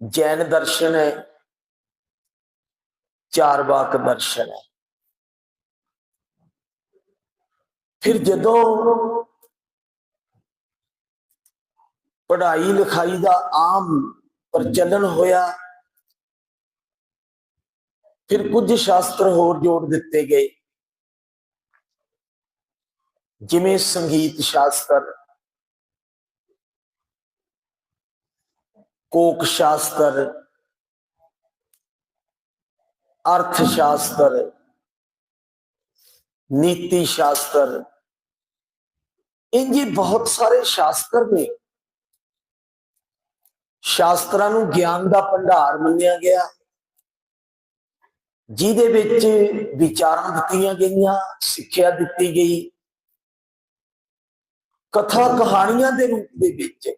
ਜੈਨ ਦਰਸ਼ਨ ਹੈ, ਚਾਰ ਵਾਕ ਦਰਸ਼ਨ ਹੈ। ਫਿਰ ਜਦੋਂ ਪੜ੍ਹਾਈ ਲਿਖਾਈ ਦਾ ਆਮ ਪ੍ਰਚਲਨ ਹੋਇਆ, ਫਿਰ ਕੁਝ ਸ਼ਾਸਤਰ ਹੋਰ ਜੋੜ ਦਿੱਤੇ ਗਏ। ਜਿਵੇਂ ਸੰਗੀਤ ਸ਼ਾਸਤਰ ਕੋਕ ਸ਼ਾਸਤਰ ਅਰਥ ਸ਼ਾਸਤਰ ਨੀਤੀ ਸ਼ਾਸਤਰ ਇੰਜੀ ਬਹੁਤ ਸਾਰੇ ਸ਼ਾਸਤਰ ਨੇ। ਸ਼ਾਸਤਰਾਂ ਨੂੰ ਗਿਆਨ ਦਾ ਭੰਡਾਰ ਮੰਨਿਆ ਗਿਆ। ਜਿਹਦੇ ਵਿੱਚ ਵਿਚਾਰਾਂ ਦਿੱਤੀਆਂ ਗਈਆਂ, ਸਿੱਖਿਆ ਦਿੱਤੀ ਗਈ। ਕਥਾ ਕਹਾਣੀਆਂ ਦੇ ਰੂਪ ਦੇ ਵਿੱਚ